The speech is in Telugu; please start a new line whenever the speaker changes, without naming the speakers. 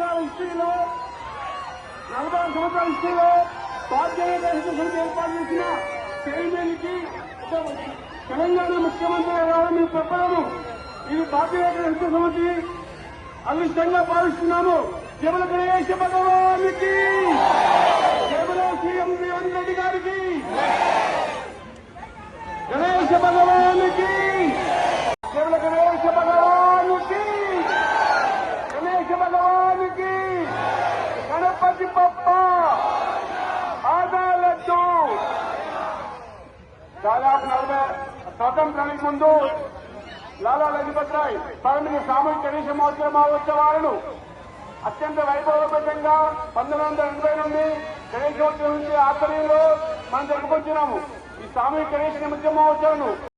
సంవత్సరాల హిస్టరీలో నలభై ఆరు సంవత్సరాల హిస్టరీలో భారతీయ దేశం ఏర్పాటు చేసిన చైర్మన్కి తెలంగాణ ముఖ్యమంత్రి అవ్వాలని మేము చెప్పాము ఇది భారతీయ దేశ సమితి అదృష్టంగా భావిస్తున్నాము. జమల గణేష్ భగవానికి జమల సీఎం రేవంత్ రెడ్డి గారికి దాదాపు నలభై స్వాతంత్రానికి ముందు లాలా లజపత్ రాయ్ ప్రారంభించిన సామూహిక గణేశ మహోత్సవాలను అత్యంత వైభవపేతంగా పంతొమ్మిది వందల ఎనభై నుండి గణేశోత్సవం నుంచి ఆధ్వర్యంలో మనం జరుపుకుంటున్నాము. ఈ సామూహిక గణేశ నిమజ్జన మహోత్సవం